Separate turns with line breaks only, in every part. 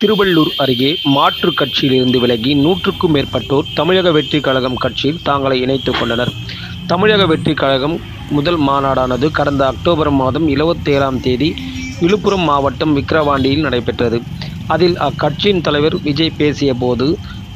திருவள்ளூர் அருகே மாற்று கட்சியிலிருந்து விலகி நூற்றுக்கும் மேற்பட்டோர் தமிழக வெற்றிக் கழகம் கட்சியில் தாங்களை இணைத்துக் கொண்டனர். தமிழக வெற்றிக் கழகம் முதல் மாநாடானது கடந்த அக்டோபர் மாதம் இருபத்தேழாம் தேதி விழுப்புரம் மாவட்டம் விக்கிரவாண்டியில் நடைபெற்றது. அதில் அக்கட்சியின் தலைவர் விஜய் பேசியபோது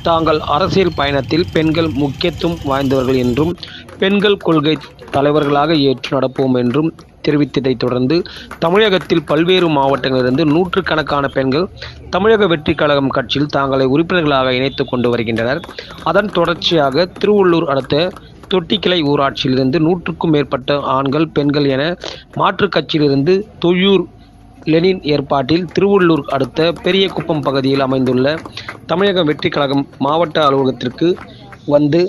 தாங்கள் அரசியல் பயணத்தில் பெண்கள் முக்கியத்துவம் வாய்ந்தவர்கள் என்றும் பெண்கள் கொள்கை தலைவர்களாக ஏற்று நடப்போம் என்றும் தெரிவித்ததைத் தொடர்ந்து தமிழகத்தில் பல்வேறு மாவட்டங்களிலிருந்து நூற்றுக்கணக்கான பெண்கள் தமிழக வெற்றி கழகம் கட்சியில் தாங்களை உறுப்பினர்களாக இணைத்து கொண்டு வருகின்றனர். அதன் தொடர்ச்சியாக திருவள்ளூர் அடுத்த தொட்டிக்கிளை ஊராட்சியிலிருந்து நூற்றுக்கும் மேற்பட்ட ஆண்கள் பெண்கள் என மாற்றுக் கட்சியிலிருந்து தொய்யூர் லெனின் ஏற்பாட்டில் திருவள்ளூர் அடுத்த பெரியகுப்பம் பகுதியில் அமைந்துள்ள தமிழக வெற்றி கழகம் மாவட்ட அலுவலகத்திற்கு வந்து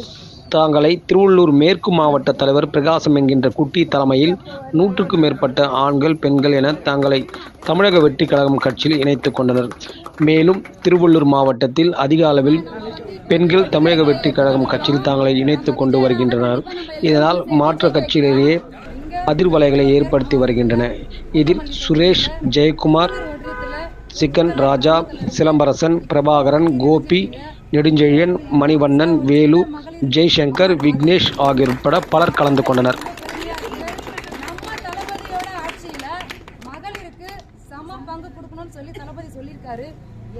தாங்களை திருவள்ளூர் மேற்கு மாவட்ட தலைவர் பிரகாசம் என்கின்ற குட்டி தலைமையில் நூற்றுக்கும் மேற்பட்ட ஆண்கள் பெண்கள் என தங்களை தமிழக வெற்றி கழகம் கட்சியில் இணைத்துக் கொண்டனர். மேலும் திருவள்ளூர் மாவட்டத்தில் அதிக அளவில் பெண்கள் தமிழக வெற்றி கழகம் கட்சியில் தாங்களை இணைத்துக் கொண்டு வருகின்றனர். இதனால் மாற்ற கட்சியிலேயே அதிர்வலைகளை ஏற்படுத்தி வருகின்றன. இதில் சுரேஷ் ஜெயக்குமார் சிக்கன் ராஜா சிலம்பரசன் பிரபாகரன் கோபி நெடுஞ்செழியன் மணிவண்ணன் வேலு ஜெய்சங்கர் விக்னேஷ் ஆகியோர் உட்பட பலர் கலந்து கொண்டனர்.
மகளிருக்கு சம பங்கு சொல்லி தளபதி சொல்லியிருக்காரு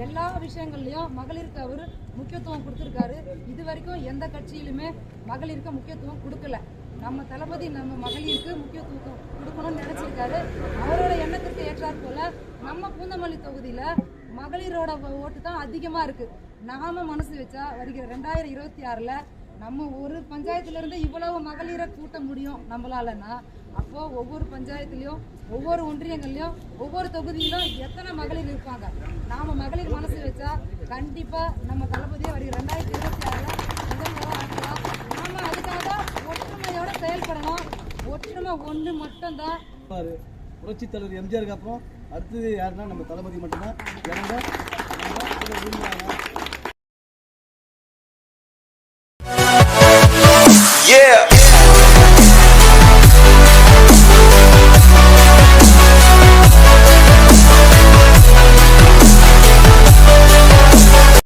எல்லா விஷயங்கள்லயும் மகளிருக்கு அவர் முக்கியத்துவம் கொடுத்திருக்காரு இது வரைக்கும் எந்த கட்சியிலுமே மகளிருக்கு முக்கியத்துவம் கொடுக்கல நம்ம தளபதி நம்ம மகளிருக்கு முக்கியத்துவம் கொடுக்கணும்னு நினைச்சிருக்காரு. அவரோட எண்ணத்திற்கு போல நம்ம பூந்தமல்லி தொகுதியில மகளிரோட ஓட்டு தான் அதிகமா இருக்கு. நாம மனசு வச்சா வருகிற ரெண்டாயிரம் இருபத்தி ஆறுல நம்ம ஒரு பஞ்சாயத்துல இருந்து இவ்வளவு மகளிரை கூட்ட முடியும் நம்மளாலன்னா அப்போ ஒவ்வொரு பஞ்சாயத்துலயும் ஒவ்வொரு ஒன்றியங்கள்லயும் ஒவ்வொரு தொகுதியிலும் எத்தனை மகளிர் இருப்பாங்க? நாம மகளிர் மனசு வச்சா கண்டிப்பா நம்ம தளபதியை வருகிற ரெண்டாயிரத்தி இருபத்தி ஆறுல முதல்வரா நாம அதுக்காக ஒற்றுமையோட செயல்படணும். ஒற்றுமை ஒன்று மட்டும்தான்.
புரட்சி தலைவர் எம்ஜிஆருக்கு அப்புறம் அடுத்தது யாருன்னா நம்ம தளபதி மட்டும்தான். இறங்க நம்ம